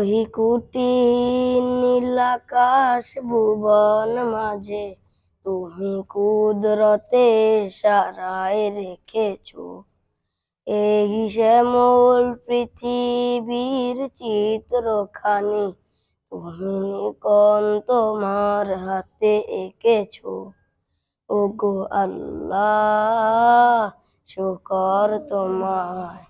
ওহি কুটি নীলাকাশ ভুবন মাঝে। তুমি কুদরতে সারায় রেখেছো। এই শ্যামল পৃথিবীর চিত্রখানি তুমি নিকন তোমার হাতে এঁকেছো। ওগো আল্লাহ, শুকর তোমায়।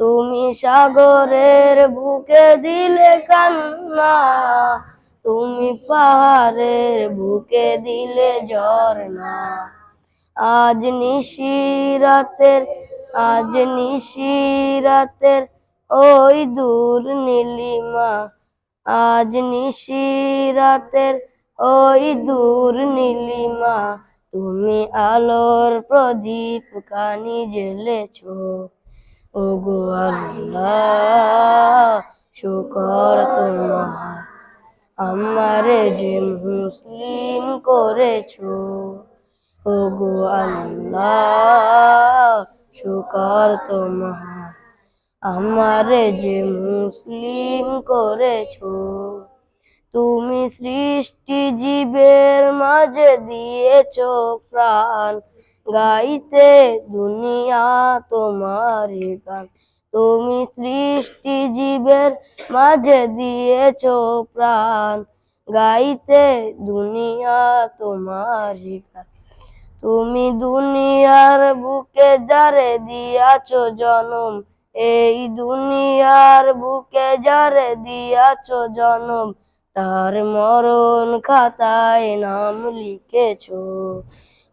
তুমি সাগরের বুকে দিলে কান্না, তুমি পাহাড়ের বুকে দিলে ঝর্ণা। আজ নিশি রাতের, আজ নিশি রাতের ওই দূর নীলিমা। আজ নিশি রাতের ওই দূর নীলিমা। তুমি আলোর প্রদীপ কানি জ্বেলেছো ওগো আল্লাহ শুকর তোমার। আমারে যে মুসলিম করেছ ওগো আল্লাহ শুকর তোমার। আমারে যে মুসলিম করেছ, তুমি সৃষ্টি জীবের মাঝে দিয়েছ প্রাণ। গাইতে দুনিয়া তোমার গান। তুমি সৃষ্টি জীবের মাঝে দিয়েছ প্রাণ। গাইতে দুনিয়া তোমার গান। তুমি দুনিয়ার বুকে যারে দিয়াছো জনম, এই দুনিয়ার বুকে যারে দিয়াছো জনম, তার মরণ খাতায় নাম লিখেছো।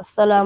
আসসালাম